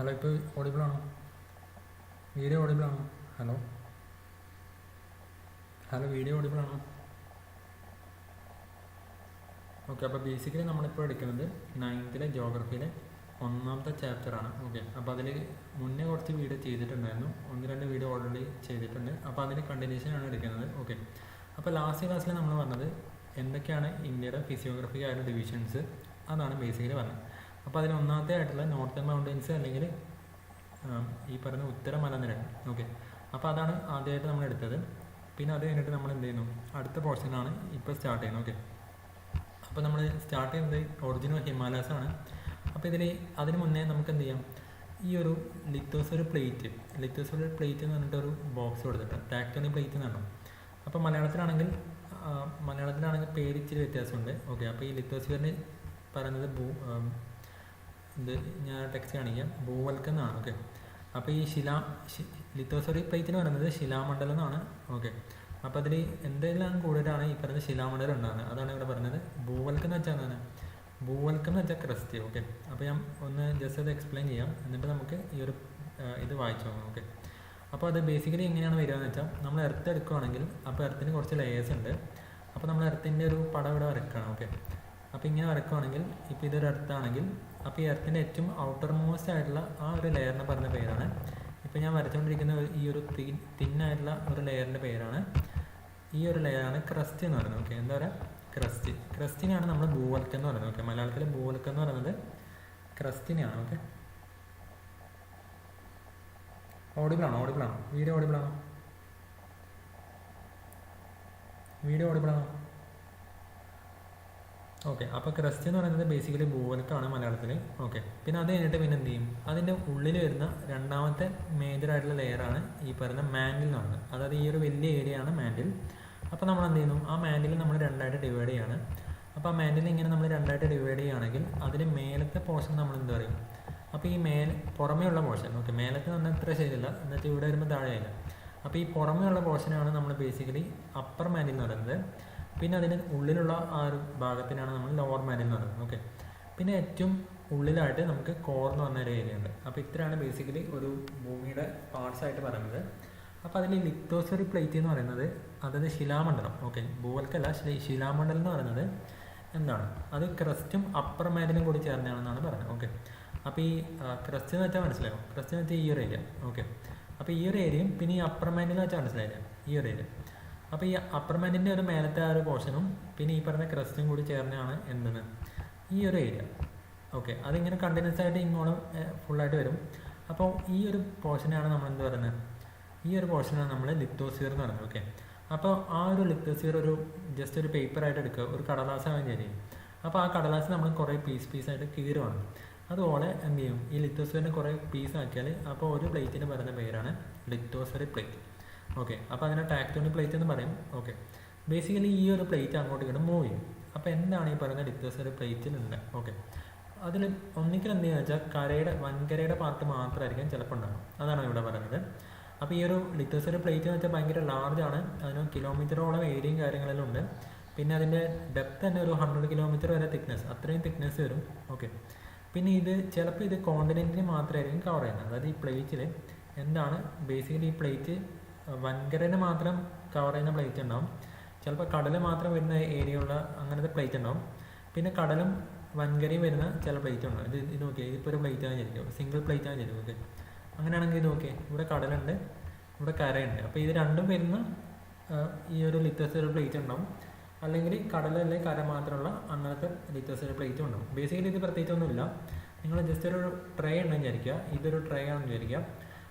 Hello ഇപ്പോൾ audible ആണോ? Video audible ആണോ? ഹലോ ഹലോ വീഡിയോ ഓഡിബിൾ ആണോ? ഓക്കെ അപ്പോൾ ബേസിക്കലി നമ്മളിപ്പോൾ എടുക്കുന്നത് നയൻത്തിലെ ജോഗ്രഫിയിലെ ഒന്നാമത്തെ ചാപ്റ്ററാണ് ഓക്കെ അപ്പോൾ അതിൽ മുന്നേ കുറച്ച് വീഡിയോ ചെയ്തിട്ടുണ്ടായിരുന്നു. ഒന്ന് രണ്ട് വീഡിയോ ഓൾറെഡി ചെയ്തിട്ടുണ്ട്. അപ്പോൾ അതിന് കണ്ടിന്യൂഷൻ ആണ് എടുക്കുന്നത്. ഓക്കെ അപ്പോൾ ലാസ്റ്റ് ക്ലാസ്സിൽ നമ്മൾ പറഞ്ഞത് എന്തൊക്കെയാണ് ഇന്ത്യയുടെ ഫിസിയോഗ്രഫി ഡിവിഷൻസ് അതാണ് ബേസിക്കലി പറഞ്ഞത്. അപ്പോൾ അതിന് ഒന്നാമത്തെ ആയിട്ടുള്ള നോർത്തേൺ മൗണ്ടൻസ് അല്ലെങ്കിൽ ഈ പറയുന്ന ഉത്തര മലനിര. ഓക്കെ അപ്പോൾ അതാണ് ആദ്യമായിട്ട് നമ്മൾ എടുത്തത്. പിന്നെ അത് കഴിഞ്ഞിട്ട് നമ്മൾ എന്ത് ചെയ്യുന്നു? അടുത്ത പോർഷനാണ് ഇപ്പോൾ സ്റ്റാർട്ട് ചെയ്യുന്നത്. ഓക്കെ അപ്പോൾ നമ്മൾ സ്റ്റാർട്ട് ചെയ്യുന്നത് ഒറിജിനൽ ഹിമാലയസ് ആണ്. അപ്പോൾ ഇതിൽ അതിന് മുന്നേ നമുക്ക് എന്ത് ചെയ്യാം? ഈ ഒരു ലിത്തോസൊരു പ്ലേറ്റ് ലിത്തോസൊരു പ്ലേറ്റ് എന്ന് പറഞ്ഞിട്ട് ഒരു ബോക്സ് കൊടുത്തിട്ട് ടാക്ടോണി പ്ലേറ്റ് എന്ന് പറഞ്ഞു അപ്പോൾ മലയാളത്തിലാണെങ്കിൽ മലയാളത്തിലാണെങ്കിൽ പേര് ഇച്ചിരി വ്യത്യാസമുണ്ട്. ഓക്കെ അപ്പോൾ ഈ ലിത്തോസ്ഫിയറിന് പറയുന്നത് ഭൂ ഇത് ഞാൻ ടെക്സ്റ്റ് കാണിക്കാം. ഭൂവൽക്കം എന്നാണ് ഓക്കെ അപ്പോൾ ഈ ശിലാ ലിത്തോസറി പ്ലേറ്റിന് പറയുന്നത് ശിലാമണ്ഡലം എന്നാണ് ഓക്കെ അപ്പോൾ അതിൽ എന്തെല്ലാം കൂടുതലാണ് ഈ പറയുന്ന ശിലാമണ്ഡലം ഉണ്ടാകുന്നത്? അതാണ് ഇവിടെ പറഞ്ഞത്. ഭൂവൽക്കം എന്ന് വെച്ചാൽ എന്താണ്? ഭൂവൽക്കം എന്ന് വെച്ചാൽ ക്രസ്റ്റ് ഓക്കെ അപ്പോൾ ഞാൻ ഒന്ന് ജസ്റ്റ് അത് എക്സ്പ്ലെയിൻ ചെയ്യാം. എന്നിട്ട് നമുക്ക് ഈ ഒരു ഇത് വായിച്ചു നോക്കാം ഓക്കെ അപ്പോൾ അത് ബേസിക്കലി എങ്ങനെയാണ് വരിക എന്ന് വെച്ചാൽ നമ്മൾ എർത്ത് എടുക്കുകയാണെങ്കിൽ അപ്പോൾ എർത്തിന് കുറച്ച് ലെയേഴ്സ് ഉണ്ട്. അപ്പോൾ നമ്മൾ എർത്തിന്റെ ഒരു പടം ഇവിടെ വരക്കണം ഓക്കെ അപ്പോൾ ഇങ്ങനെ വരക്കുവാണെങ്കിൽ ഇപ്പോൾ ഇതൊരു എർത്താണെങ്കിൽ അപ്പോൾ ഈ എർത്തിന്റെ ഏറ്റവും ഔട്ടർ മോസ്റ്റ് ആയിട്ടുള്ള ആ ഒരു ലെയറിനെ പറഞ്ഞ പേരാണ്. ഇപ്പോൾ ഞാൻ വരച്ചുകൊണ്ടിരിക്കുന്ന ഈ ഒരു തിൻ തിന്നായിട്ടുള്ള ഒരു ലെയറിന്റെ പേരാണ്. ഈ ഒരു ലെയറാണ് ക്രസ്റ്റ് എന്ന് പറയുന്നത്. ഓക്കെ എന്താ പറയുക ക്രസ്റ്റ് ക്രസ്റ്റിനെയാണ് നമ്മൾ ഭൂവൽക്കം എന്ന് പറയുന്നത്. ഓക്കെ മലയാളത്തിൽ ഭൂവൽക്കം എന്ന് പറയുന്നത് ക്രസ്റ്റിനെയാണ് ഓക്കെ ഓഡിബിളാണോ ഓഡിബിളാണോ വീഡിയോ ഓഡിബിളാണോ വീഡിയോ ഓഡിബിളാണോ ഓക്കെ അപ്പോൾ ക്രസ്റ്റ് എന്ന് പറയുന്നത് ബേസിക്കലി ഭൂവൽക്കാണ് മലയാളത്തിൽ ഓക്കെ പിന്നെ അത് കഴിഞ്ഞിട്ട് പിന്നെ എന്ത് ചെയ്യും? അതിന്റെ ഉള്ളിൽ വരുന്ന രണ്ടാമത്തെ മേജർ ആയിട്ടുള്ള ലെയറാണ് ഈ പറയുന്ന മാൻഡിൽ എന്ന് പറയുന്നത്. അതായത് ഈ ഒരു വലിയ ഏരിയ ആണ് മാൻഡിൽ അപ്പോൾ നമ്മൾ എന്ത് ചെയ്യുന്നു? ആ മാൻഡിൽ നമ്മൾ രണ്ടായിട്ട് ഡിവൈഡ് ചെയ്യാണ്. അപ്പോൾ ആ മാൻഡിൽ ഇങ്ങനെ നമ്മൾ രണ്ടായിട്ട് ഡിവൈഡ് ചെയ്യുകയാണെങ്കിൽ അതിന് മേലത്തെ പോർഷൻ നമ്മൾ എന്ത് പറയും? അപ്പോൾ ഈ മേൽ പുറമേയുള്ള പോർഷൻ ഓക്കെ മേലത്തെ പറഞ്ഞാൽ ഇത്ര ശരിയല്ല എന്നിട്ട് ഇവിടെ വരുമ്പോൾ താഴെയല്ല അപ്പോൾ ഈ പുറമേയുള്ള പോർഷനാണ് നമ്മൾ ബേസിക്കലി അപ്പർ മാൻഡിൽ എന്ന് പറയുന്നത്. പിന്നെ അതിന് ഉള്ളിലുള്ള ആ ഒരു ഭാഗത്തിനാണ് നമ്മൾ ലോവർ മാനിൽ എന്ന് പറയുന്നത്. ഓക്കെ പിന്നെ ഏറ്റവും ഉള്ളിലായിട്ട് നമുക്ക് കോർ എന്ന് പറഞ്ഞ ഒരു ഏരിയ ഉണ്ട്. അപ്പോൾ ഇത്രയാണ് ബേസിക്കലി ഒരു ഭൂമിയുടെ പാർട്സ് ആയിട്ട് പറയുന്നത്. അപ്പോൾ അതിൽ ലിത്തോസറി പ്ലേറ്റ് എന്ന് പറയുന്നത് അതായത് ശിലാമണ്ഡലം. ഓക്കെ ഭൂവൽക്കല്ല ശിലാമണ്ഡലം എന്ന് പറയുന്നത് എന്താണ്? അത് ക്രസ്റ്റും അപ്പർ മാനിലും കൂടി ചേർന്നതാണെന്നാണ് പറയുന്നത്. ഓക്കെ അപ്പോൾ ഈ ക്രസ്റ്റ് എന്ന് വെച്ചാൽ മനസ്സിലാവും ക്രസ്റ്റ് എന്ന് വെച്ചാൽ ഈ ഒരു ഏരിയ ഓക്കെ അപ്പോൾ ഈ ഒരു ഏരിയയും പിന്നെ ഈ അപ്പർ മാനിലെന്ന് വെച്ചാൽ മനസ്സിലായില്ല? ഈ ഒരു ഏരിയ അപ്പോൾ ഈ അപ്പർ മാനിന്റെ ഒരു മേലത്തെ ആ ഒരു പോർഷനും പിന്നെ ഈ പറഞ്ഞ ക്രസ്റ്റും കൂടി ചേർന്നാണ് എന്തെന്ന് ഈ ഒരു ഏരിയ. ഓക്കെ അതിങ്ങനെ കണ്ടിന്യൂസ് ആയിട്ട് ഇങ്ങോട്ട് ഫുള്ളായിട്ട് വരും. അപ്പോൾ ഈ ഒരു പോർഷനാണ് നമ്മൾ എന്ത് പറയുന്നത്? ഈ ഒരു പോർഷനാണ് നമ്മൾ ലിത്തോസിയർ എന്ന് പറയുന്നത്. ഓക്കെ അപ്പോൾ ആ ഒരു ലിത്തോസിയർ ഒരു ജസ്റ്റ് ഒരു പേപ്പറായിട്ട് എടുക്കുക. ഒരു കടലാസാണ് ചെയ്യും അപ്പോൾ ആ കടലാസ് നമ്മൾ കുറേ പീസ് പീസായിട്ട് കീറുവാണ്. അതുപോലെ എന്ത് ചെയ്യും? ഈ ലിത്തോസ്ഫിയറിനെ കുറേ പീസ് ആക്കിയാൽ അപ്പോൾ ഒരു പ്ലേറ്റിന് പറയുന്ന പേരാണ് ലിത്തോസ്ഫിയറി പ്ലേറ്റ്. ഓക്കെ അപ്പോൾ അതിനെ ടാക്ടോണിക് പ്ലേറ്റ് എന്ന് പറയും. ഓക്കെ ബേസിക്കലി ഈ ഒരു പ്ലേറ്റ് അങ്ങോട്ട് ഇങ്ങോട്ട് മൂവ് ചെയ്യും. അപ്പോൾ എന്താണ് ഈ പറയുന്ന ലിത്തോസ്ഫിയറി പ്ലേറ്റിലുണ്ട് ഓക്കെ അതിൽ ഒന്നിക്കൽ എന്ത് ചെയ്യുക വെച്ചാൽ കരയുടെ വൻകരയുടെ പാർട്ട് മാത്രമായിരിക്കും ചിലപ്പോൾ ഉണ്ടാകും അതാണ് ഇവിടെ പറയുന്നത്. അപ്പോൾ ഈ ഒരു ലിത്തോസ്ഫിയറി പ്ലേറ്റ് എന്ന് വെച്ചാൽ ഭയങ്കര ലാർജ് ആണ്. അതിന് കിലോമീറ്ററോളം ഏരിയയും കാര്യങ്ങളെല്ലാം ഉണ്ട്. പിന്നെ അതിന്റെ ഡെപ്ത് തന്നെ ഒരു ഹൺഡ്രഡ് കിലോമീറ്റർ വരെ തിക്നെസ് അത്രയും തിക്നെസ് വരും. ഓക്കെ പിന്നെ ഇത് ചിലപ്പോൾ ഇത് കോണ്ടിനെന്റിന് മാത്രമായിരിക്കും കവർ ചെയ്യുന്നത്. അതായത് ഈ പ്ലേറ്റിൽ എന്താണ് ബേസിക്കലി ഈ പ്ലേറ്റ് വൻകരനെ മാത്രം കവർ ചെയ്യുന്ന പ്ലേറ്റ് ഉണ്ടാവും. ചിലപ്പോൾ കടൽ മാത്രം വരുന്ന ഏരിയ ഉള്ള അങ്ങനത്തെ പ്ലേറ്റ് ഉണ്ടാവും. പിന്നെ കടലും വൻകരയും വരുന്ന ചില പ്ലേറ്റ് ഉണ്ടാവും ഇത് ഇത് നോക്കിയാൽ ഇതിപ്പോൾ ഒരു പ്ലേറ്റ് ആണ് വിചാരിക്കും സിംഗിൾ പ്ലേറ്റ് ആണ് വിചാരിക്കും ഓക്കെ അങ്ങനെയാണെങ്കിൽ ഇത് നോക്കിയേ ഇവിടെ കടലുണ്ട് ഇവിടെ കരയുണ്ട്. അപ്പോൾ ഇത് രണ്ടും വരുന്ന ഈ ഒരു ലിറ്റേഴ്സ് ഒരു പ്ലേറ്റ് ഉണ്ടാവും. അല്ലെങ്കിൽ കടലല്ലേ കര മാത്രമുള്ള അങ്ങനത്തെ ലിറ്റേഴ്സ് പ്ലേറ്റ് പ്ലേറ്റും ഉണ്ടാവും. ബേസിക്കലി ഇത് പ്രത്യേകിച്ചൊന്നുമില്ല. നിങ്ങൾ ജസ്റ്റ് ഒരു ട്രേ ഉണ്ടെന്ന് വിചാരിക്കുക. ഇതൊരു ട്രേ ആണെന്ന് വിചാരിക്കുക.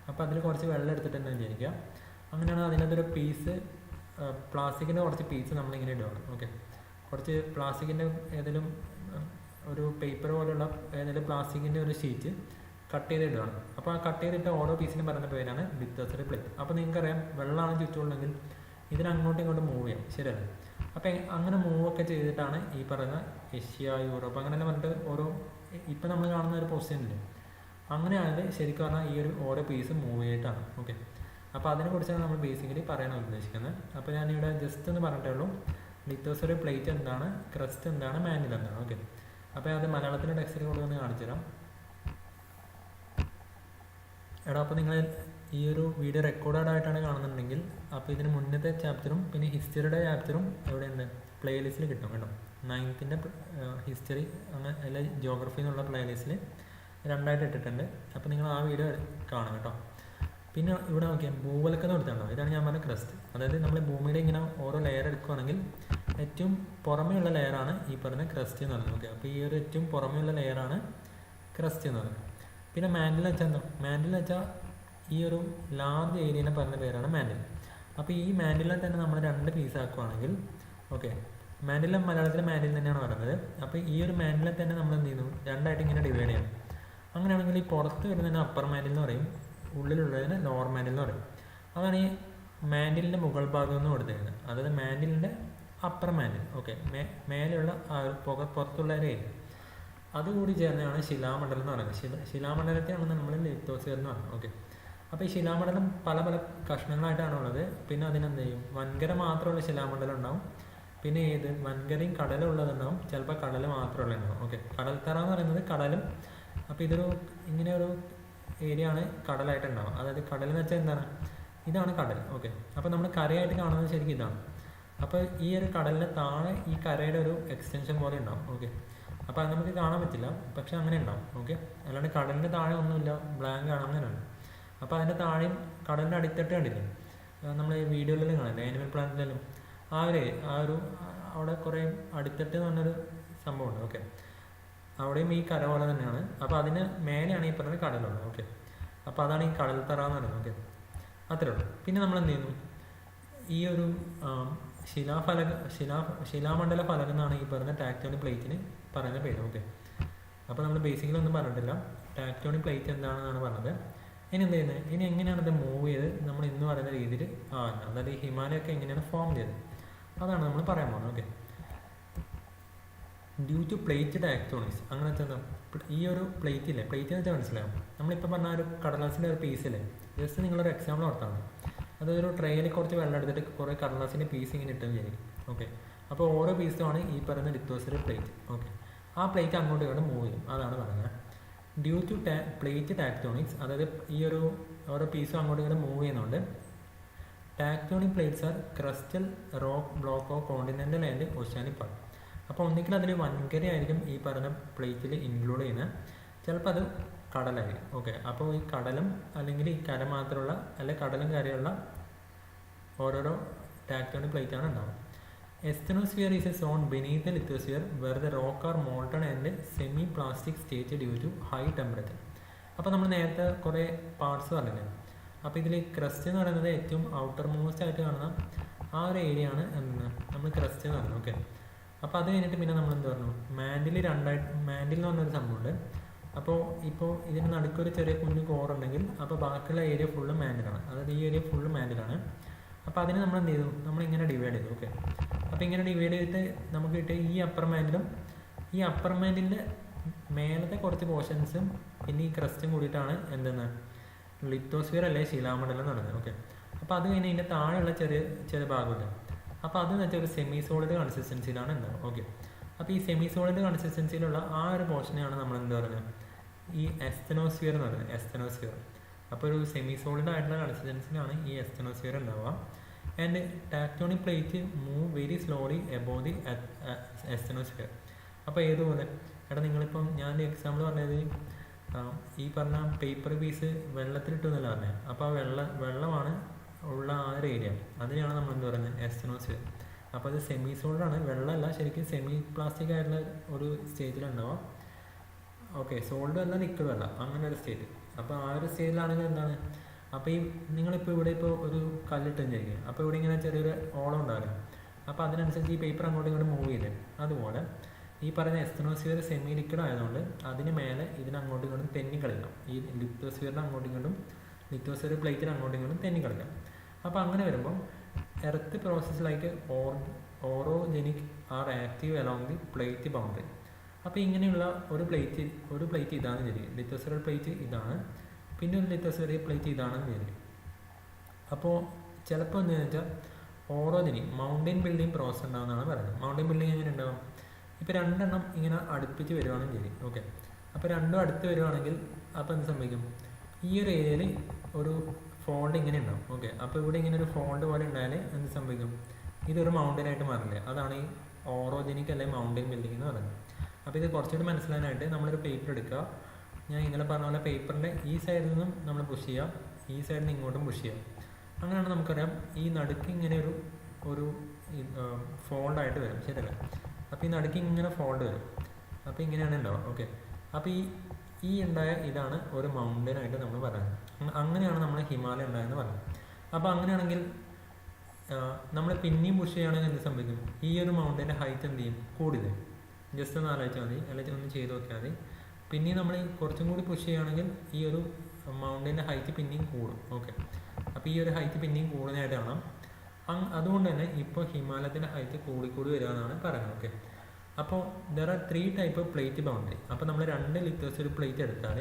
അപ്പോൾ അതിൽ കുറച്ച് വെള്ളം എടുത്തിട്ടുണ്ടെന്ന് വിചാരിക്കുക. അങ്ങനെയാണ് അതിനകത്തൊരു പീസ് പ്ലാസ്റ്റിക്കിന്റെ കുറച്ച് പീസ് നമ്മളിങ്ങനെ ഇടുകയാണ് ഓക്കെ കുറച്ച് പ്ലാസ്റ്റിക്കിന്റെ ഏതെങ്കിലും ഒരു പേപ്പർ പോലെയുള്ള ഏതെങ്കിലും പ്ലാസ്റ്റിക്കിന്റെ ഒരു ഷീറ്റ് കട്ട് ചെയ്ത് ഇടുകയാണ് അപ്പോൾ ആ കട്ട് ചെയ്തിട്ട് ഓരോ പീസിനും പറയുന്ന പേരാണ് ലിത്തോസറി പ്ലേറ്റ് അപ്പോൾ നിങ്ങൾക്കറിയാം വെള്ളമാണ് ചുറ്റുള്ളെങ്കിൽ ഇതിനങ്ങോട്ടും ഇങ്ങോട്ടും മൂവ് ചെയ്യാം. ശരിയല്ലേ? അപ്പോൾ അങ്ങനെ മൂവ് ഒക്കെ ചെയ്തിട്ടാണ് ഈ പറയുന്ന ഏഷ്യ യൂറോപ്പ് അങ്ങനെയെല്ലാം പറഞ്ഞിട്ട് ഓരോ ഇപ്പം നമ്മൾ കാണുന്ന ഒരു പൊസിഷൻ അങ്ങനെയാണെങ്കിൽ അങ്ങനെയാണ് ശരിക്കും പറഞ്ഞാൽ ഈ ഒരു ഓരോ പീസും മൂവ് ചെയ്തിട്ടാണ്. ഓക്കെ അപ്പോൾ അതിനെക്കുറിച്ചാണ് നമ്മൾ ബേസിക്കലി പറയാൻ ഉദ്ദേശിക്കുന്നത്. അപ്പോൾ ഞാനിവിടെ ജസ്റ്റ് ഒന്ന് പറഞ്ഞിട്ടേ ഉള്ളൂ. ലിത്തോസറി പ്ലേറ്റ് എന്താണ്? ക്രസ്റ്റ് എന്താണ്? മാനിൽ എന്താണ്? ഓക്കെ അപ്പോൾ അത് മലയാളത്തിന്റെ ടെക്സ്റ്റിൽ കൂടെ ഒന്ന് കാണിച്ചു തരാം. എടാ അപ്പോൾ നിങ്ങൾ ഈ ഒരു വീഡിയോ റെക്കോർഡഡ് ആയിട്ടാണ് കാണുന്നുണ്ടെങ്കിൽ അപ്പോൾ ഇതിന് മുന്നത്തെ ചാപ്റ്ററും പിന്നെ ഹിസ്റ്ററിയുടെ ചാപ്റ്ററും എവിടെയുണ്ട്? പ്ലേലിസ്റ്റിൽ കിട്ടും കേട്ടോ. നയൻത്തിന്റെ ഹിസ്റ്ററി അങ്ങനെ അല്ല ജോഗ്രഫി എന്നുള്ള പ്ലേലിസ്റ്റിൽ രണ്ടായിട്ട് ഇട്ടിട്ടുണ്ട്. അപ്പോൾ നിങ്ങൾ ആ വീഡിയോ കാണും കേട്ടോ. പിന്നെ ഇവിടെ നോക്കിയാൽ ഭൂവൽക്കം കൊടുത്താണോ ഇതാണ് ഞാൻ പറഞ്ഞ ക്രസ്റ്റ് അതായത് നമ്മൾ ഭൂമിയുടെ ഇങ്ങനെ ഓരോ ലെയർ എടുക്കുകയാണെങ്കിൽ ഏറ്റവും പുറമെയുള്ള ലെയറാണ് ഈ പറഞ്ഞ ക്രസ്റ്റ് എന്ന് പറയുന്നത്. ഓക്കെ അപ്പോൾ ഈ ഒരു ഏറ്റവും പുറമെയുള്ള ലെയറാണ് ക്രസ്റ്റ് എന്ന് പറയുന്നത്. പിന്നെ മാൻഡിൽ വെച്ചാൽ എന്താ? മാൻഡിൽ വെച്ചാൽ ഈ ഒരു ലാർജ് ഏരിയനെ പറഞ്ഞ പേരാണ് മാൻഡിൽ അപ്പോൾ ഈ മാൻഡിലെ തന്നെ നമ്മൾ രണ്ട് പീസ് ആക്കുവാണെങ്കിൽ ഓക്കെ മാൻഡില മലയാളത്തിലെ മാൻഡിൽ തന്നെയാണ് പറയുന്നത്. അപ്പോൾ ഈ ഒരു മാൻഡിലെ തന്നെ നമ്മൾ എന്ത് ചെയ്യുന്നു? രണ്ടായിട്ട് ഇങ്ങനെ ഡിവൈഡ് ചെയ്യണം. അങ്ങനെയാണെങ്കിൽ ഈ പുറത്ത് വരുന്നതിന് അപ്പർ മാൻഡിൽ എന്ന് പറയും. ഉള്ളിലുള്ളതിന് ലോവർ എന്ന് പറയും. അതാണ് ഈ മാൻഡിലിന്റെ മുകൾ ഭാഗം എന്ന് കൊടുത്തിരിക്കുന്നത് അതായത് മാൻഡിലിന്റെ അപ്പർ മാൻഡിൽ ഓക്കെ മേ മേലെയുള്ള ആ ഒരു പുക പുറത്തുള്ള ഏരിയ അതുകൂടി ചേർന്നതാണ് ശിലാമണ്ഡലം എന്ന് പറയുന്നത്. ശില ശിലാമണ്ഡലത്തെയാണ് നമ്മൾ ലിത്തോസിയർ എന്ന് പറയുന്നത് ഓക്കെ അപ്പോൾ ഈ ശിലാമണ്ഡലം പല പല കഷ്ണങ്ങളായിട്ടാണ് ഉള്ളത്. പിന്നെ അതിനെന്ത് ചെയ്യും? വൻകര മാത്രമുള്ള ശിലാമണ്ഡലം ഉണ്ടാവും. പിന്നെ ഏത്? വൻകരയും കടലും ഉള്ളതുണ്ടാവും. ചിലപ്പോൾ കടൽ മാത്രമുള്ള ഉണ്ടാവും ഓക്കെ കടൽത്തറ എന്ന് പറയുന്നത് കടലും. അപ്പോൾ ഇതൊരു ഇങ്ങനെ ഒരു ഏരിയ ആണ് കടലായിട്ട് ഉണ്ടാവുക അതായത് കടൽ എന്ന് വെച്ചാൽ എന്താണ്? ഇതാണ് കടൽ. ഓക്കെ അപ്പോൾ നമ്മൾ കരയായിട്ട് കാണുന്നത് ശരിക്കും ഇതാണ്. അപ്പോൾ ഈ ഒരു കടലിന് താഴെ ഈ കരയുടെ ഒരു എക്സ്റ്റൻഷൻ പോലെ ഉണ്ടാവും. ഓക്കെ അപ്പോൾ അത് നമുക്ക് കാണാൻ പറ്റില്ല. പക്ഷെ അങ്ങനെ ഉണ്ടാവും. ഓക്കെ അല്ലാണ്ട് കടലിന്റെ താഴെ ഒന്നുമില്ല. ബ്ലാങ്ക് ആണ്. അങ്ങനെയാണ്. അപ്പോൾ അതിന്റെ താഴെയും കടലിന്റെ അടിത്തട്ട് കണ്ടില്ലേ? നമ്മൾ ഈ വീഡിയോയിലെല്ലാം കാണില്ല ആനിമൽ പ്ലാനറ്റിലെല്ലാം ആ ഒരു ആ ഒരു അവിടെ കുറേ അടിത്തട്ട് എന്ന് പറഞ്ഞൊരു സംഭവമുണ്ട്. ഓക്കെ അവിടെയും ഈ കര പോലെ തന്നെയാണ്. അപ്പോൾ അതിന് മേലെയാണ് ഈ പറഞ്ഞ കടലുള്ളത്. ഓക്കെ അപ്പോൾ അതാണ് ഈ കടൽ തറ എന്ന് പറയുന്നത്. ഓക്കെ അത്രേ ഉള്ളൂ. പിന്നെ നമ്മൾ എന്ത് ചെയ്യുന്നു? ഈ ഒരു ശിലാഫലക ശിലാ ശിലാമണ്ഡല ഫലകം എന്നാണ് ഈ പറഞ്ഞ ടാക്ടോണിക് പ്ലേറ്റിന് പറയുന്ന പേര്. ഓക്കെ അപ്പോൾ നമ്മൾ ബേസിക്കലി ഒന്നും പറഞ്ഞിട്ടില്ല. ടാക്ടോണിക് പ്ലേറ്റ് എന്താണെന്നാണ് പറഞ്ഞത്. ഇനി എന്ത് ചെയ്യുന്നത്? ഇനി എങ്ങനെയാണ് ഇത് മൂവ് ചെയ്ത് നമ്മൾ ഇന്ന് പറയുന്ന രീതിയിൽ ആ അതായത് ഈ ഹിമാലയൊക്കെ എങ്ങനെയാണ് ഫോം ചെയ്തത്? അതാണ് നമ്മൾ പറയാൻ പോകുന്നത്. Okay due to plate tectonics അങ്ങനെ വെച്ചാൽ ഈ ഒരു പ്ലേറ്റ് ഇല്ലേ? പ്ലേറ്റ് എന്ന് വെച്ചാൽ മനസ്സിലാവും നമ്മളിപ്പോൾ പറഞ്ഞ ഒരു കടലാസിന്റെ ഒരു പീസില്ലേ ജസ്റ്റ് നിങ്ങളൊരു എക്സാമ്പിൾ ഓർത്താണ് അതൊരു ട്രെയിൽ കുറച്ച് വെള്ളം എടുത്തിട്ട് കുറേ കടലാസിന്റെ പീസ് ഇങ്ങനെ ഇട്ടും വിചാരിക്കും. ഓക്കെ അപ്പോൾ ഓരോ പീസുമാണ് ഈ പറയുന്ന ലിത്തോസിന്റെ പ്ലേറ്റ് ഓക്കെ ആ പ്ലേറ്റ് അങ്ങോട്ട് ഇങ്ങോട്ട് മൂവ് ചെയ്യും. അതാണ് പറയുന്നത് due to the plate tectonics അതായത് ഈ ഒരു ഓരോ പീസും അങ്ങോട്ട് ഇങ്ങോട്ട് മൂവ് ചെയ്യുന്നുണ്ട് tectonic plates are crustal rock block of continental and oceanic part അപ്പോൾ ഒന്നിക്കൽ അതിൽ വൻകരയായിരിക്കും ഈ പറഞ്ഞ പ്ലേറ്റിൽ ഇൻക്ലൂഡ് ചെയ്യുന്നത് ചിലപ്പോൾ അത് കടലായിരിക്കും. ഓക്കെ അപ്പോൾ ഈ കടലും അല്ലെങ്കിൽ ഈ കര മാത്രമുള്ള അല്ലെ കടലും കരയുള്ള ഓരോരോ ടാക്ടോണിക് പ്ലേറ്റാണ് ഉണ്ടാവുക. Asthenosphere is a zone beneath the lithosphere where the rock are molten and semi plastic state due to high temperature അപ്പോൾ നമ്മൾ നേരത്തെ കുറേ പാർട്സ് പറഞ്ഞില്ലേ? അപ്പോൾ ഇതിൽ ക്രസ്റ്റ് എന്ന് പറയുന്നത് ഏറ്റവും ഔട്ടർ മോസ്റ്റ് ആയിട്ട് കാണുന്ന ആ ഒരു ഏരിയ ആണ് നമ്മൾ ക്രസ്റ്റ് എന്ന് പറയുന്നത് ഓക്കെ അപ്പോൾ അത് കഴിഞ്ഞിട്ട് പിന്നെ നമ്മൾ എന്ത് പറഞ്ഞു? മാൻഡിൽ രണ്ടായിട്ട് മാൻഡിൽ എന്ന് പറഞ്ഞൊരു സംഭവമുണ്ട്. അപ്പോൾ ഇപ്പോൾ ഇതിന് നടുക്കൊരു ചെറിയ കുഞ്ഞു കോറുണ്ടെങ്കിൽ അപ്പോൾ ബാക്കിയുള്ള ഏരിയ ഫുള്ള് മാൻഡിലാണ് അതായത് ഈ ഏരിയ ഫുള്ള് മാൻഡിലാണ് അപ്പോൾ അതിനെ നമ്മൾ എന്ത് ചെയ്തു? നമ്മൾ ഇങ്ങനെ ഡിവൈഡ് ചെയ്തു. ഓക്കെ അപ്പോൾ ഇങ്ങനെ ഡിവൈഡ് ചെയ്തിട്ട് നമുക്ക് കിട്ടിയ ഈ അപ്പർ മാൻഡിലും ഈ അപ്പർ മാൻഡിന്റെ മേലത്തെ കുറച്ച് പോർഷൻസും പിന്നെ ഈ ക്രസ്റ്റും കൂടിയിട്ടാണ് എന്തെന്ന്? ലിത്തോസ്ഫിയർ അല്ലെ ശിലാമണ്ഡലം എന്ന് ഓക്കെ അപ്പോൾ അത് കഴിഞ്ഞ് ഇതിന്റെ താഴെയുള്ള ചെറിയ ചെറിയ ഭാഗമില്ല അപ്പോൾ അത് വെച്ചാൽ ഒരു സെമി സോളിഡ് കൺസിസ്റ്റൻസിയിലാണ് ഉണ്ടാവും ഓക്കെ അപ്പോൾ ഈ സെമി സോളിഡ് കൺസിസ്റ്റൻസിയിലുള്ള ആ ഒരു പോർഷനെയാണ് നമ്മൾ എന്താ പറയുന്നത് ഈ എസ്തനോസ്ഫിയർ എന്ന് പറയുന്നത് എസ്തനോസ്ഫിയർ അപ്പോൾ ഒരു സെമി സോളിഡ് ആയിട്ടുള്ള കൺസിസ്റ്റൻസിലാണ് ഈ എസ്തനോസ്ഫിയർ ഉണ്ടാവുക. And tectonic plate move very slowly above the asthenosphere അപ്പോൾ ഏതുപോലെ എടാ നിങ്ങളിപ്പം ഞാൻ എക്സാമ്പിൾ പറഞ്ഞത്. ഈ പറഞ്ഞ പേപ്പർ പീസ് വെള്ളത്തിലിട്ടു എന്നല്ല പറഞ്ഞത് അപ്പോൾ ആ വെള്ള വെള്ളമാണ് ഉള്ള ആ ഒരു ഏരിയ അതിനെയാണ് നമ്മൾ എന്ത് പറയുന്നത്? എസ്തനോസ്ഫിയർ അപ്പോൾ അത് സെമി സോൾഡാണ് വെള്ളമല്ല ശരിക്കും സെമി പ്ലാസ്റ്റിക് ആയിട്ടുള്ള ഒരു സ്റ്റേജിലുണ്ടാവാം ഓക്കെ സോൾഡ് അല്ല ലിക്വിഡ് അല്ല. അങ്ങനെ ഒരു സ്റ്റേജ് അപ്പോൾ ആ ഒരു സ്റ്റേജിലാണെങ്കിൽ എന്താണ്? അപ്പോൾ ഈ നിങ്ങളിപ്പോൾ ഇവിടെ ഇപ്പോൾ ഒരു കല്ലിട്ട് വിചാരിക്കുക അപ്പോൾ ഇവിടെ ഇങ്ങനെ ചെറിയൊരു ഓളം ഉണ്ടാവില്ല? അപ്പോൾ അതിനനുസരിച്ച് ഈ പേപ്പർ അങ്ങോട്ടും ഇങ്ങോട്ട് മൂവ് ചെയ്തേ അതുപോലെ ഈ പറയുന്ന എസ്തനോസ്ഫിയർ സെമി ലിക്വിഡ് ആയതുകൊണ്ട് അതിന് മേലെ ഇതിന് അങ്ങോട്ടും ഇങ്ങോട്ടും തെന്നി കളിക്കാം ഈ ലിത്തോസ്ഫിയറിന് അങ്ങോട്ടും ഇങ്ങോട്ടും ലിത്തോസ്ഫിയർ പ്ലേറ്റിന് അങ്ങോട്ടും ഇങ്ങോട്ടും തെന്നി കളിക്കാം അപ്പോൾ അങ്ങനെ വരുമ്പം earth process like or orogenic are active along the plate boundary അപ്പോൾ ഇങ്ങനെയുള്ള ഒരു പ്ലേറ്റ് ഒരു പ്ലേറ്റ് ഇതാണ് വിചാരിക്കും ലിത്തോസ്ഫിയർ പ്ലേറ്റ് ഇതാണ്. പിന്നെ ഒരു ലിത്തോസ്ഫിയർ പ്ലേറ്റ് ഇതാണെന്ന് വിചാരിക്കും അപ്പോൾ ചിലപ്പോൾ എന്താണെന്ന് വെച്ചാൽ ഓറോജനി മൗണ്ടൻ ബിൽഡിംഗ് പ്രോസസ് ഉണ്ടാവുന്നതാണ് പറയുന്നത്. മൗണ്ടൻ ബിൽഡിംഗ് എങ്ങനെ ഉണ്ടാവും? ഇപ്പോൾ രണ്ടെണ്ണം ഇങ്ങനെ അടുപ്പിച്ച് വരുവാണെങ്കിൽ ശരി ഓക്കെ അപ്പോൾ രണ്ടും അടുത്ത് വരുവാണെങ്കിൽ അപ്പോൾ എന്ത് സംഭവിക്കും? ഈ ഒരു ഏരിയയിൽ ഒരു ഫോൾഡ് ഇങ്ങനെ ഉണ്ടാവും. ഓക്കെ അപ്പോൾ ഇവിടെ ഇങ്ങനെ ഒരു ഫോൾഡ് പോലെ ഉണ്ടായാൽ എന്ത് സംഭവിക്കും? ഇതൊരു മൗണ്ടൻ ആയിട്ട് മാറില്ലേ? അതാണ് ഈ ഓറോജനിക് അല്ലെങ്കിൽ മൗണ്ടൻ ബിൽഡിംഗ് എന്ന് പറയുന്നത്. അപ്പോൾ ഇത് കുറച്ചുകൂടി മനസ്സിലാനായിട്ട് നമ്മളൊരു പേപ്പർ എടുക്കുക. ഞാൻ ഇന്നലെ പറഞ്ഞ പോലെ പേപ്പറിന്റെ ഈ സൈഡിൽ നിന്നും നമ്മൾ പുഷ് ചെയ്യാം ഈ സൈഡിൽ നിന്ന് ഇങ്ങോട്ടും പുഷ് ചെയ്യാം അങ്ങനെയാണ് നമുക്കറിയാം. ഈ നടുക്ക് ഇങ്ങനെ ഒരു ഒരു ഫോൾഡായിട്ട് വരും. ശരിയല്ലേ? അപ്പോൾ ഈ നടുക്ക് ഇങ്ങനെ ഫോൾഡ് വരും. അപ്പോൾ ഇങ്ങനെയാണ് ഉണ്ടാവുക. ഓക്കെ അപ്പോൾ ഈ ഈ ഉണ്ടായ ഇതാണ് ഒരു മൗണ്ടൻ ആയിട്ട് നമ്മൾ പറയുന്നത്. അങ്ങനെയാണ് നമ്മുടെ ഹിമാലയം ഉണ്ടായെന്ന് പറയുന്നത് അപ്പോൾ അങ്ങനെയാണെങ്കിൽ നമ്മൾ പിന്നെയും പുഷ് ചെയ്യുകയാണെങ്കിൽ എന്ത് സംഭവിക്കും? ഈ ഒരു മൗണ്ടന്റെ ഹൈറ്റ് എന്ത് ചെയ്യും? കൂടുതൽ ജസ്റ്റ് ആലോചിച്ചാൽ മതി. അല്ലെങ്കിൽ ഒന്ന് ചെയ്ത് നോക്കിയാൽ മതി. പിന്നെയും നമ്മൾ കുറച്ചും കൂടി പുഷ് ചെയ്യുകയാണെങ്കിൽ ഈ ഒരു മൗണ്ടന്റെ ഹൈറ്റ് പിന്നെയും കൂടും. ഓക്കെ അപ്പോൾ ഈ ഒരു ഹൈറ്റ് പിന്നെയും കൂടുന്നതായിട്ട് കാണാം. അതുകൊണ്ട് തന്നെ ഇപ്പോൾ ഹിമാലയത്തിന്റെ ഹൈറ്റ് കൂടിക്കൂടി വരിക എന്നാണ് പറയുന്നത്. ഓക്കെ അപ്പോൾ there are three type of plate boundary അപ്പോൾ നമ്മൾ രണ്ട് ലിറ്റേഴ്സ് ഒരു പ്ലേറ്റ് എടുത്താൽ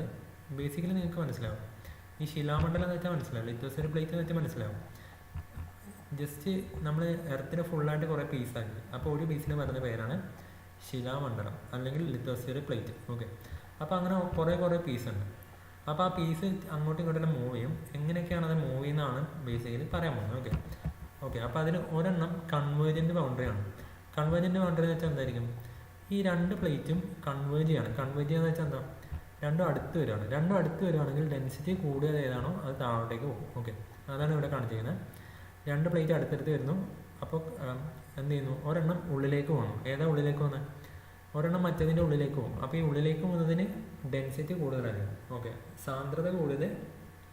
ബേസിക്കലി നിങ്ങൾക്ക് മനസ്സിലാവും. ഈ ശിലാമണ്ഡലം എന്ന് വെച്ചാൽ മനസ്സിലാവും ലിറ്റേഴ്സ് ഒരു പ്ലേറ്റ് എന്ന് വെച്ചാൽ മനസ്സിലാവും ജസ്റ്റ് നമ്മൾ എർത്തിന് ഫുള്ളായിട്ട് കുറേ പീസാക്കി അപ്പോൾ ഒരു പീസിന് പറയുന്ന പേരാണ് ശിലാമണ്ഡലം അല്ലെങ്കിൽ ലിത്തോസ്ഫിയർ പ്ലേറ്റ്. ഓക്കെ അപ്പോൾ അങ്ങനെ കുറേ കുറേ പീസ് ഉണ്ട്. അപ്പോൾ ആ പീസ് അങ്ങോട്ടും ഇങ്ങോട്ടും മൂവ് ചെയ്യും. എങ്ങനെയൊക്കെയാണ് അത് മൂവ് ചെയ്യുന്നതാണ് ബേസിക്കലി പറയാൻ പോകുന്നത്. ഓക്കെ ഓക്കെ അപ്പോൾ അതിന് ഒരെണ്ണം കൺവേർജന്റ് ബൗണ്ടറിയാണ് കൺവേർജന്റ് ബൗണ്ടറി എന്ന് വെച്ചാൽ എന്തായിരിക്കും? ഈ രണ്ട് പ്ലേറ്റും കൺവേർജ് ചെയ്യാണ്. കൺവേർജ് ചെയ്യുക എന്ന് വെച്ചാൽ എന്താ? രണ്ടും അടുത്ത് വരികയാണ്. രണ്ടും അടുത്ത് വരികയാണെങ്കിൽ ഡെൻസിറ്റി കൂടുതൽ ഏതാണോ അത് താഴോട്ടേക്ക് പോകും. ഓക്കെ അതാണ് ഇവിടെ കാണിച്ചിരിക്കുന്നത്. രണ്ട് പ്ലേറ്റ് അടുത്തടുത്ത് വരുന്നു. അപ്പോൾ എന്ത് ചെയ്യുന്നു? ഒരെണ്ണം ഉള്ളിലേക്ക് പോകണം ഏതാ ഉള്ളിലേക്ക് പോകുന്നത് ഒരെണ്ണം മറ്റേതിന്റെ ഉള്ളിലേക്ക് പോകും. അപ്പോൾ ഈ ഉള്ളിലേക്ക് പോകുന്നതിന് ഡെൻസിറ്റി കൂടുതലായിരിക്കും. ഓക്കെ സാന്ദ്രത കൂടുതൽ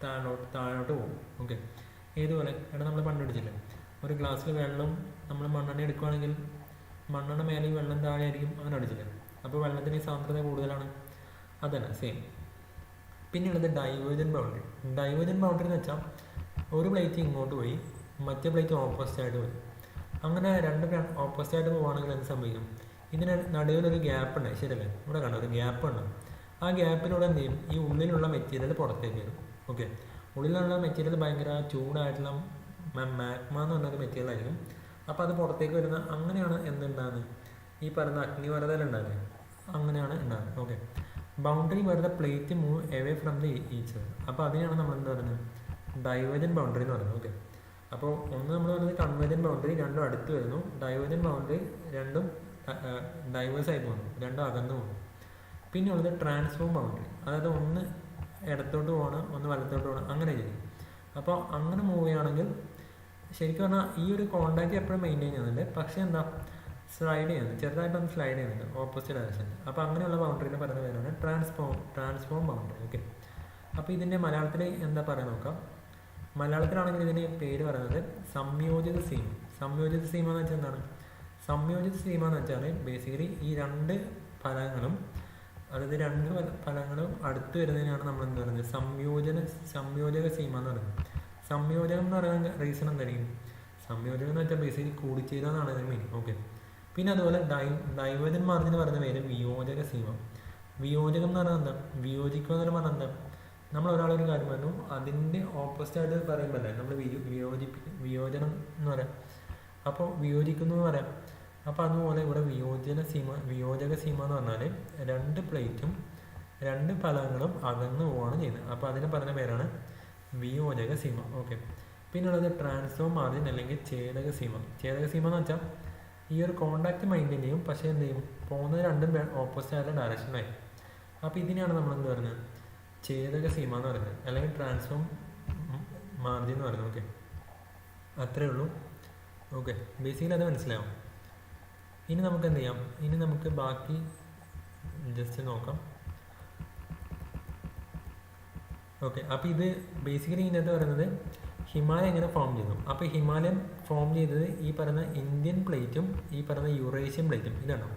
താഴോട്ട് താഴോട്ട് പോകും. ഓക്കെ ഏതുപോലെ എടാ നമ്മൾ പണ്ട് പിടിച്ചില്ലേ ഒരു ഗ്ലാസ്സിൽ വെള്ളം നമ്മൾ മണ്ണെണ്ണ എടുക്കുകയാണെങ്കിൽ മണ്ണെണ്ണ മേലെ വെള്ളം താഴെ ആയിരിക്കും അങ്ങനെ അടിച്ചില്ലേ? അപ്പോൾ വെള്ളത്തിന് സാന്ദ്രത കൂടുതലാണ്. അതന്നെ സെയിം പിന്നെയുള്ളത് ഡൈവേജൻ ബൗണ്ടറി ഡൈവേജൻ ബൗണ്ടറി എന്ന് വെച്ചാൽ ഒരു പ്ലേറ്റ് ഇങ്ങോട്ട് പോയി മറ്റേ പ്ലേറ്റ് ഓപ്പോസിറ്റ് ആയിട്ട് പോയി. അങ്ങനെ രണ്ട് ഓപ്പോസിറ്റ് ആയിട്ട് പോവുകയാണെങ്കിൽ എന്ത് സംഭവിക്കും? ഇതിന് നടുവിലൊരു ഗ്യാപ്പ് ഉണ്ട്. ശരിയല്ലേ ഇവിടെ കണ്ടോ ഒരു ഗ്യാപ്പ് ഉണ്ട്. ആ ഗ്യാപ്പിലൂടെ എന്ത് ചെയ്യും? ഈ ഉള്ളിലുള്ള മെറ്റീരിയൽ പുറത്തേക്ക് വരും. ഓക്കെ ഉള്ളിലുള്ള മെറ്റീരിയൽ ഭയങ്കര ചൂടായിട്ടുള്ള മാഗ്മ എന്ന് പറഞ്ഞൊരു മെറ്റീരിയൽ ആയിരിക്കും. അപ്പോൾ അത് പുറത്തേക്ക് വരുന്ന അങ്ങനെയാണ് എന്തുണ്ടാകുന്നത് ഈ പറയുന്ന അഗ്നിവരതൽ ഉണ്ടാകുന്നത് അങ്ങനെയാണ് ഉണ്ടാകുന്നത് ഓക്കെ ബൗണ്ടറി വെറുതെ plate move away from the each other അപ്പോൾ അതിനാണ് നമ്മൾ എന്താ പറയുന്നത്? ഡൈവേജൻ ബൗണ്ടറി എന്ന് പറയുന്നത്. ഓക്കെ അപ്പോൾ ഒന്ന് നമ്മൾ പറയുന്നത് കൺവേജൻ ബൗണ്ടറി രണ്ടും അടുത്ത് വരുന്നു. ഡൈവേജൻ ബൗണ്ടറി രണ്ടും ഡൈവേഴ്സ് ആയി പോകുന്നു. രണ്ടും അകന്നു പോകുന്നു. പിന്നെ ഉള്ളത് ട്രാൻസ്ഫോം ബൗണ്ടറി അതായത് ഒന്ന് ഇടത്തോട്ട് പോകണം ഒന്ന് വലത്തോട്ട് പോകണം. അങ്ങനെ ചെയ്യും. അപ്പോൾ അങ്ങനെ മൂവ് ചെയ്യുകയാണെങ്കിൽ ശരിക്കും പറഞ്ഞാൽ ഈ ഒരു കോണ്ടാക്റ്റ് എപ്പോഴും മെയിന്റെയിൻ ചെയ്യുന്നുണ്ട്. പക്ഷേ എന്താ സ്ലൈഡ് ചെയ്യുന്നത് ചെറുതായിട്ട് ഒന്ന് സ്ലൈഡ് ചെയ്യുന്നുണ്ട്. ഓപ്പോസിറ്റ് ഡയറക്ഷൻ അപ്പോൾ അങ്ങനെയുള്ള ബൗണ്ടറിനെ പറയുന്ന പേരാണ് ട്രാൻസ്ഫോം ട്രാൻസ്ഫോം ബൗണ്ടറി ഓക്കെ അപ്പോൾ ഇതിന്റെ മലയാളത്തിൽ എന്താ പറയുക നോക്കാം? മലയാളത്തിലാണെങ്കിൽ ഇതിന് പേര് പറയുന്നത് സംയോജിത സീമ. സംയോജിത സീമ എന്ന് വെച്ചാൽ എന്താണ്? സംയോജിത സീമ എന്ന് വെച്ചാൽ ബേസിക്കലി ഈ രണ്ട് ഫലങ്ങളും അതായത് രണ്ട് ഫലങ്ങളും അടുത്ത് വരുന്നതിനാണ് നമ്മൾ എന്ത് പറയുന്നത്? സംയോജന സംയോജക സീമ എന്ന് പറയുന്നത്. സംയോജനം എന്ന് പറയുന്ന റീസൺ എന്തായിരിക്കും സംയോജനം എന്ന് വെച്ചാൽ ബേസിക്കലി കൂടിച്ചേരുക എന്നാണ് ഇതിന് മീനിങ് ഓക്കെ പിന്നെ അതുപോലെ ഡൈവേജൻ മാർജിൻ എന്ന് പറയുന്ന പേര് വിയോജക സീമ വിയോജകം എന്ന് പറഞ്ഞാൽ എന്താ? വിയോജിക്കുക എന്ന് പറഞ്ഞാൽ എന്താ? നമ്മൾ ഒരാളൊരു കാര്യം പറഞ്ഞു അതിന്റെ ഓപ്പോസിറ്റ് ആയിട്ട് പറയുമ്പോഴല്ലേ നമ്മൾ വിയോ വിയോജിപ്പിക്കും വിയോജനം എന്ന് പറയാം. അപ്പോൾ വിയോജിക്കുന്നു എന്ന് പറയാം. അപ്പോൾ അതുപോലെ ഇവിടെ വിയോജന സീമ വിയോജക സീമ എന്ന് പറഞ്ഞാൽ രണ്ട് പ്ലേറ്റും രണ്ട് ഫലങ്ങളും അകന്നു പോവാണ് ചെയ്യുന്നത്. അപ്പോൾ അതിന് പറഞ്ഞ പേരാണ് വിയോജക സീമ. ഓക്കെ. പിന്നെ ഉള്ളത് ട്രാൻസ്ഫോം മാർജിൻ അല്ലെങ്കിൽ ഛേദക സീമ. ഛേദക സീമ എന്ന് വെച്ചാൽ ഈ ഒരു കോണ്ടാക്ട് മൈൻഡിന്റെയും പക്ഷേ എന്ത് ചെയ്യും പോകുന്നത് രണ്ടും ഓപ്പോസിറ്റ് ആയിട്ടുള്ള ഡയറക്ഷനായി അപ്പോൾ ഇതിനെയാണ് നമ്മൾ എന്ത് പറയുന്നത്? ഛേദക സീമ എന്ന് പറയുന്നത്. അല്ലെങ്കിൽ ട്രാൻസ്ഫോം മാർജിൻ എന്ന് പറയുന്നത്. ഓക്കെ അത്രേ ഉള്ളൂ. ഓക്കെ ബേസിക്കലി അത് മനസ്സിലാവും. ഇനി നമുക്ക് എന്ത് ചെയ്യാം? ഇനി നമുക്ക് ബാക്കി ജസ്റ്റ് നോക്കാം. ഓക്കെ അപ്പോൾ ഇത് ബേസിക്കലി ഇതിനകത്ത് പറയുന്നത് ഹിമാലയ എങ്ങനെ ഫോം ചെയ്തു അപ്പോൾ ഹിമാലയം ഫോം ചെയ്തത് ഈ പറയുന്ന ഇന്ത്യൻ പ്ലേറ്റും ഈ പറയുന്ന യൂറേഷ്യൻ പ്ലേറ്റും ഇതാണോ?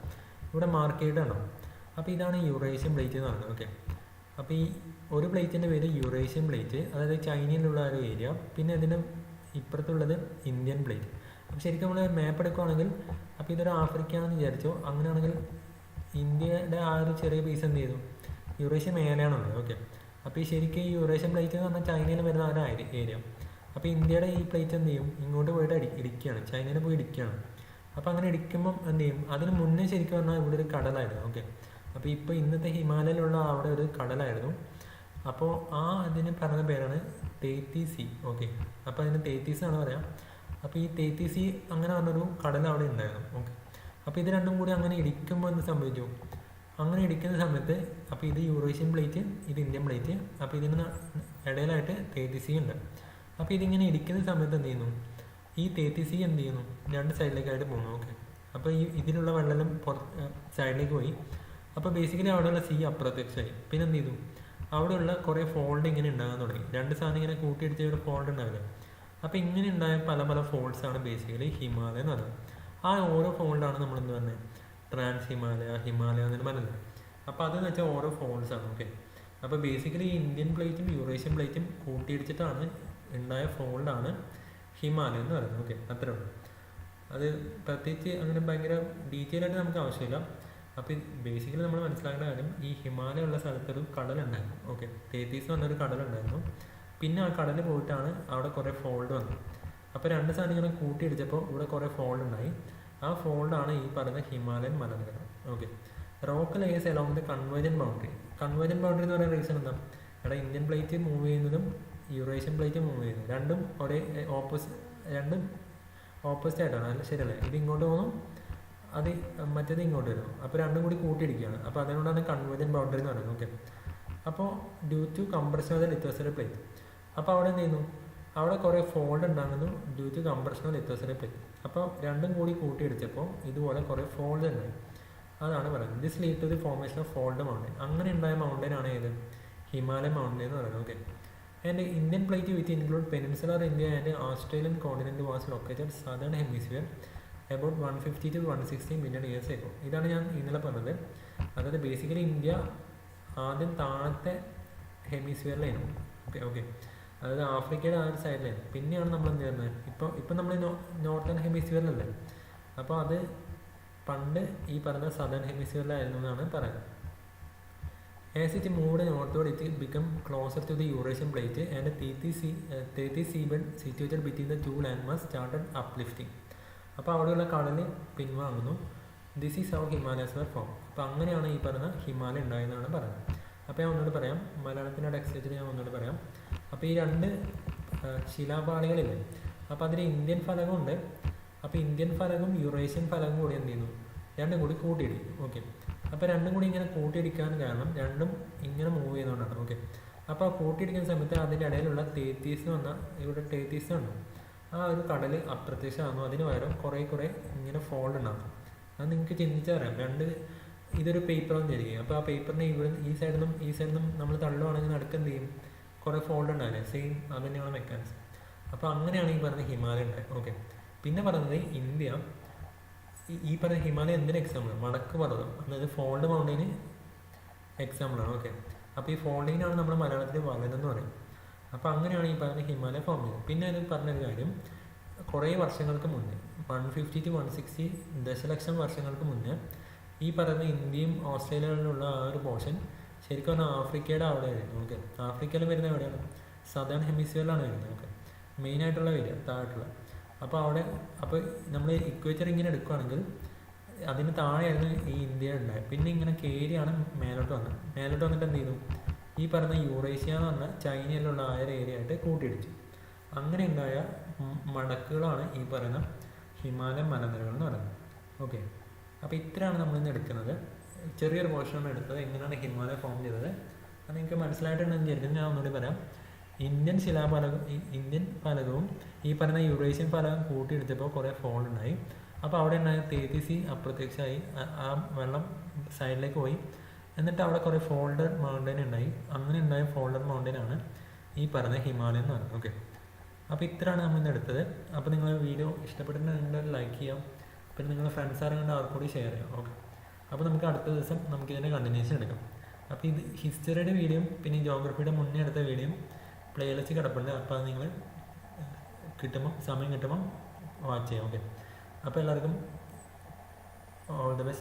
ഇവിടെ മാർക്ക് ചെയ്തിട്ടാണോ അപ്പോൾ ഇതാണ് യൂറേഷ്യൻ പ്ലേറ്റ് എന്ന് പറയുന്നത്. ഓക്കെ അപ്പോൾ ഈ ഒരു പ്ലേറ്റിന്റെ പേര് യൂറേഷ്യൻ പ്ലേറ്റ് അതായത് ചൈനയിലുള്ള ഒരു ഏരിയ പിന്നെ അതിന് ഇപ്പുറത്തുള്ളത് ഇന്ത്യൻ പ്ലേറ്റ് അപ്പോൾ ശരിക്കും നമ്മൾ മാപ്പ് എടുക്കുകയാണെങ്കിൽ അപ്പോൾ ഇതൊരു ആഫ്രിക്ക എന്ന് വിചാരിച്ചോ അങ്ങനെയാണെങ്കിൽ ഇന്ത്യയുടെ ആ ഒരു ചെറിയ പീസ് എന്ത് ചെയ്തു? യൂറേഷ്യ മേലെയാണുള്ളത് ഓക്കെ അപ്പോൾ ഈ ശരിക്കും ഈ യൂറേഷ്യൻ പ്ലേറ്റ് എന്ന് പറഞ്ഞാൽ ചൈനയിൽ വരുന്ന ആ ഒരു ഏരിയ അപ്പോൾ ഇന്ത്യയുടെ ഈ പ്ലേറ്റ് എന്ത് ചെയ്യും? ഇങ്ങോട്ട് പോയിട്ട് അടി ഇടിക്കുകയാണ്. ചൈനയിൽ പോയി ഇടിക്കുകയാണ്. അപ്പോൾ അങ്ങനെ ഇടിക്കുമ്പം എന്ത് ചെയ്യും? അതിന് മുന്നേ ശരിക്കും പറഞ്ഞാൽ ഇവിടെ ഒരു കടലായിരുന്നു. ഓക്കെ. അപ്പോൾ ഇപ്പോൾ ഇന്നത്തെ ഹിമാലയിലുള്ള അവിടെ ഒരു കടലായിരുന്നു. അപ്പോൾ ആ അതിന് പറഞ്ഞ പേരാണ് തേത്തി സി ഓക്കെ. അപ്പോൾ അതിന് തേത്തീസ് ആണ് പറയാം. അപ്പോൾ ഈ തേത്തി സി അങ്ങനെ പറഞ്ഞൊരു കടൽ അവിടെ ഉണ്ടായിരുന്നു. ഓക്കെ. അപ്പോൾ ഇത് രണ്ടും കൂടി അങ്ങനെ ഇടിക്കുമ്പോൾ എന്ത് സംഭവിച്ചു? അങ്ങനെ ഇടിക്കുന്ന സമയത്ത് അപ്പോൾ ഇത് യൂറേഷ്യൻ പ്ലേറ്റ് ഇത് ഇന്ത്യൻ പ്ലേറ്റ് അപ്പോൾ ഇതിന് ഇടയിലായിട്ട് തേത്തി സി ഉണ്ട്. അപ്പോൾ ഇതിങ്ങനെ ഇരിക്കുന്ന സമയത്ത് എന്ത് ചെയ്യുന്നു? ഈ തേത്തി സി എന്ത് ചെയ്യുന്നു? രണ്ട് സൈഡിലേക്കായിട്ട് പോകുന്നു. ഓക്കെ അപ്പോൾ ഈ ഇതിനുള്ള വെള്ളം പുറത്ത് സൈഡിലേക്ക് പോയി. അപ്പോൾ ബേസിക്കലി അവിടെയുള്ള സി അപ്രത്യക്ഷമായി. പിന്നെ എന്ത് ചെയ്തു? അവിടെയുള്ള കുറേ ഫോൾഡ് ഇങ്ങനെ ഉണ്ടാകാൻ തുടങ്ങി. രണ്ട് സാധനം ഇങ്ങനെ കൂട്ടിയിടിച്ച ഒരു ഫോൾഡ് ഉണ്ടാവില്ല? അപ്പോൾ ഇങ്ങനെ ഉണ്ടായ പല പല ഫോൾഡ്സ് ആണ് ബേസിക്കലി ഹിമാലയ എന്ന് പറയുന്നത്. ആ ഓരോ ഫോൾഡാണ് നമ്മൾ എന്ന് പറഞ്ഞത് ട്രാൻസ് ഹിമാലയ ഹിമാലയ എന്ന് പറഞ്ഞത് അപ്പോൾ അതെന്ന് വെച്ചാൽ ഓരോ ഫോൾഡ്സ് ആണ്. ഓക്കെ അപ്പോൾ ബേസിക്കലി ഇന്ത്യൻ പ്ലേറ്റും യൂറേഷ്യൻ പ്ലേറ്റും കൂട്ടിയിടിച്ചിട്ടാണ് ഉണ്ടായ ഫോൾഡാണ് ഹിമാലയം എന്ന് പറയുന്നത്. ഓക്കെ അത്രേ ഉള്ളൂ. അത് പ്രത്യേകിച്ച് അങ്ങനെ ഭയങ്കര ഡീറ്റെയിൽ ആയിട്ട് നമുക്ക് ആവശ്യമില്ല. അപ്പോൾ ബേസിക്കലി നമ്മൾ മനസ്സിലാക്കേണ്ട കാര്യം ഈ ഹിമാലയ ഉള്ള സ്ഥലത്തൊരു കടലുണ്ടായിരുന്നു ഓക്കെ തേത്തീസ് എന്ന് പറഞ്ഞൊരു കടലുണ്ടായിരുന്നു പിന്നെ ആ കടലിൽ പോയിട്ടാണ് അവിടെ കുറേ ഫോൾഡ് വന്നത്. അപ്പോൾ രണ്ട് സാധനം ഇങ്ങനെ കൂട്ടിയിടിച്ചപ്പോൾ ഇവിടെ കുറേ ഫോൾഡ് ഉണ്ടായി. ആ ഫോൾഡാണ് ഈ പറയുന്ന ഹിമാലയൻ മലനിരകൾ okay rock lies along the convergence boundary convergence boundary എന്ന് പറയുന്ന റീസൺ എന്താ? ഇവിടെ ഇന്ത്യൻ പ്ലേറ്റ് മൂവ് ചെയ്യുന്നതും യൂറേഷ്യൻ പ്ലേറ്റ് മൂവ് ചെയ്യുന്നു. രണ്ടും ഒരേ ഓപ്പോസിറ്റ് രണ്ടും ഓപ്പോസിറ്റ് ആയിട്ടാണ്. അല്ല ശരിയല്ലേ. ഇത് ഇങ്ങോട്ട് പോകുന്നു. അത് മറ്റേത് ഇങ്ങോട്ട് വരുന്നു. അപ്പോൾ രണ്ടും കൂടി കൂട്ടിയിടിക്കുകയാണ്. അപ്പോൾ അതിനോടാണ് കൺവേർജൻ ബൗണ്ടറി എന്ന് പറയുന്നത്. ഓക്കെ അപ്പോൾ due to compression of the lithosphere plate അപ്പോൾ അവിടെ എന്ത് ചെയ്യുന്നു? അവിടെ കുറേ ഫോൾഡ് ഉണ്ടാകുന്നു due to compression of lithosphere plate അപ്പോൾ രണ്ടും കൂടി കൂട്ടിയിടിച്ചപ്പോൾ ഇതുപോലെ കുറേ ഫോൾഡ് ഉണ്ടായി. അതാണ് പറയുന്നത്. This lead to the formation of fold mountain അങ്ങനെ ഉണ്ടായ മൗണ്ടൻ ആണ് ഏത്? ഹിമാലയൻ മൗണ്ടൻ എന്ന് പറയുന്നത്. Okay and Indian plate with include peninsular India and Australian continent was located southern hemisphere about one fifty to one sixty million years ആയിരുന്നു ഇതാണ് ഞാൻ ഇന്നലെ പറഞ്ഞത്. അതായത് ബേസിക്കലി ഇന്ത്യ ആദ്യം താഴത്തെ ഹെമിസ്ഫിയറിലായിരുന്നു ഓക്കെ ഓക്കെ അതായത് ആഫ്രിക്കയുടെ ആ ഒരു സൈഡിലായിരുന്നു പിന്നെയാണ് നമ്മൾ എന്ത് ചെയ്യുന്നത്? ഇപ്പോൾ ഇപ്പം നമ്മൾ നോർത്തേൺ ഹെമിസ്ഫിയറിലല്ലേ അപ്പോൾ അത് പണ്ട് ഈ പറഞ്ഞ സദേൺ ഹെമിസ്ഫിയറിലായിരുന്നു എന്നാണ് പറയുന്നത്. As it moved northward, it became closer to the Eurasian plate and Tethys sea, uh, Tethys seabed situated between the two landmass started uplifting. അപ്പോൾ അവിടെയുള്ള കടൽ പിൻവാങ്ങുന്നു. This is our Himalayas were form അപ്പോൾ അങ്ങനെയാണ് ഈ പറഞ്ഞ ഹിമാലയ ഉണ്ടായതെന്നാണ് പറയുന്നത്. അപ്പോൾ ഞാൻ ഒന്നുകൂടി പറയാം. മലയാളത്തിന്റെ ടെക്സ്റ്റ് ഞാൻ ഒന്നുകൂടി പറയാം. അപ്പോൾ ഈ രണ്ട് ശിലാപാളികളില്ലേ? അപ്പോൾ അതിൽ ഇന്ത്യൻ ഫലകമുണ്ട്. അപ്പോൾ ഇന്ത്യൻ ഫലകം യുറേഷ്യൻ ഫലകം കൂടി എന്ത് ചെയ്യുന്നു? രണ്ടും കൂടി കൂട്ടിയിടും. ഓക്കെ. അപ്പോൾ രണ്ടും കൂടി ഇങ്ങനെ കൂട്ടിയിടിക്കാൻ കാരണം രണ്ടും ഇങ്ങനെ മൂവ് ചെയ്യുന്നതുകൊണ്ടാണ് ഓക്കെ അപ്പോൾ ആ കൂട്ടിയിടിക്കുന്ന സമയത്ത് അതിന്റെ ഇടയിലുള്ള തേത്തീസ് വന്ന ഇവിടെ തേത്തീസ് ഉണ്ട് ആ ഒരു കടൽ അപ്രത്യക്ഷമാകുന്നു. അതിന് പകരം കുറേ കുറേ ഇങ്ങനെ ഫോൾഡ് ഉണ്ടാകും അത് നിങ്ങൾക്ക് ചിന്തിച്ചറിയാം രണ്ട് ഇതൊരു പേപ്പറാന്ന് വിചാരിക്കുക അപ്പോൾ ആ പേപ്പറിനെ ഇവിടെ ഈ സൈഡിൽ നിന്നും ഈ സൈഡിൽ നിന്നും നമ്മൾ തള്ളുവാണെങ്കിൽ നടക്കെന്ത് ചെയ്യും? കുറേ ഫോൾഡ് ഉണ്ടാവില്ലേ? സെയിം അത് തന്നെയാണ് മെക്കാനിസം അപ്പോൾ അങ്ങനെയാണ് ഈ പറഞ്ഞ ഹിമാലയ ഉണ്ടായത് ഓക്കെ പിന്നെ പറയുന്നത് ഇന്ത്യ ഈ- പറഞ്ഞ ഹിമാലയ എന്തിന് എക്സാമ്പിൾ വടക്ക് പർവതം. അതായത് ഫോൾഡ് മൗണ്ടൈന് എക്സാമ്പിളാണ് ഓക്കെ അപ്പോൾ ഈ ഫോൾഡിങ്ങിനാണ് നമ്മൾ മലയാളത്തിൽ വലതെന്ന് പറയും. അപ്പോൾ അങ്ങനെയാണ് ഈ പറഞ്ഞ ഹിമാലയ ഫോം ചെയ്തത്. പിന്നെ അതിൽ പറഞ്ഞൊരു കാര്യം. കുറേ വർഷങ്ങൾക്ക് മുന്നേ one fifty to one sixty ദശലക്ഷം വർഷങ്ങൾക്ക് മുന്നേ ഈ പറയുന്ന ഇന്ത്യയും ഓസ്ട്രേലിയയിലുള്ള ആ ഒരു പോർഷൻ ശരിക്കും പറഞ്ഞാൽ ആഫ്രിക്കയുടെ അവിടെ ആയിരുന്നു. ഓക്കെ ആഫ്രിക്കയിൽ വരുന്ന എവിടെയാണ്? സദേൺ ഹെമിസ്ഫിയറിലാണ് വരുന്നത്. ഓക്കെ മെയിനായിട്ടുള്ള ഏരിയ താഴെട്ടുള്ള അപ്പോൾ അവിടെ അപ്പോൾ നമ്മൾ ഇക്വേറ്റർ ഇങ്ങനെ എടുക്കുകയാണെങ്കിൽ അതിന് താഴെയായിരുന്നു ഈ ഇന്ത്യ ഉണ്ടായത്. പിന്നെ ഇങ്ങനെ കയറിയാണ് മേലോട്ട് വന്നത്. മേലോട്ട് വന്നിട്ട് എന്ത് ചെയ്തു? ഈ പറഞ്ഞ യൂറേഷ്യ എന്ന് പറഞ്ഞ ചൈനയിലുള്ള ആ ഒരു ഏരിയ ആയിട്ട് കൂട്ടിയിടിച്ചു. അങ്ങനെ ഉണ്ടായ മടക്കുകളാണ് ഈ പറയുന്ന ഹിമാലയൻ മലനിരകൾ എന്ന് പറയുന്നത്. ഓക്കെ അപ്പോൾ ഇത്രയാണ് നമ്മൾ ഇന്ന് എടുക്കുന്നത്. ചെറിയൊരു പോർഷനാണ് എടുത്തത്. എങ്ങനെയാണ് ഹിമാലയ ഫോം ചെയ്തത്? അത് നിങ്ങൾക്ക് മനസ്സിലായിട്ടുണ്ടെന്ന് വിചാരിക്കുന്നു ഞാൻ ഒന്നുകൂടി പറയാം. ഇന്ത്യൻ ശിലാഫലകം ഇന്ത്യൻ ഫലകവും ഈ പറയുന്ന യൂറേഷ്യൻ ഫലകം കൂട്ടിയെടുത്തപ്പോൾ കുറേ ഫോൾ ഉണ്ടായി. അപ്പോൾ അവിടെ ഉണ്ടായ തേത്തിസി അപ്രത്യക്ഷമായി ആ- വെള്ളം സൈഡിലേക്ക് പോയി. എന്നിട്ട് അവിടെ കുറേ ഫോൾഡർ മൗണ്ടൻ ഉണ്ടായി. അങ്ങനെ ഉണ്ടായ ഫോൾഡർ ആണ് ഈ പറഞ്ഞ ഹിമാലയം എന്ന് പറയുന്നത്. ഓക്കെ അപ്പോൾ ഇത്രയാണ് നമ്മൾ ഇന്ന് എടുത്തത്. അപ്പോൾ നിങ്ങൾ വീഡിയോ ഇഷ്ടപ്പെട്ടിട്ടുണ്ടെങ്കിൽ ലൈക്ക് ചെയ്യാം. പിന്നെ നിങ്ങളുടെ ഫ്രണ്ട്സ് ആരും കണ്ട് അവർക്ക് കൂടി ഷെയർ ചെയ്യാം. ഓക്കെ അപ്പോൾ നമുക്ക് അടുത്ത ദിവസം നമുക്ക് ഇതിന്റെ കണ്ടിന്യൂഷൻ എടുക്കാം. അപ്പോൾ ഇത് ഹിസ്റ്ററിയുടെ വീഡിയോയും പിന്നെ ജോഗ്രഫിയുടെ മുന്നേ എടുത്ത വീഡിയോയും പ്ലേലിസ്റ്റ് കിടപ്പുണ്ട്. അപ്പോൾ അത് നിങ്ങൾ കിട്ടുമ്പോൾ സമയം കിട്ടുമ്പോൾ വാച്ച് ചെയ്യാം. ഓക്കെ അപ്പോൾ എല്ലാവർക്കും ഓൾ ദ ബെസ്റ്റ്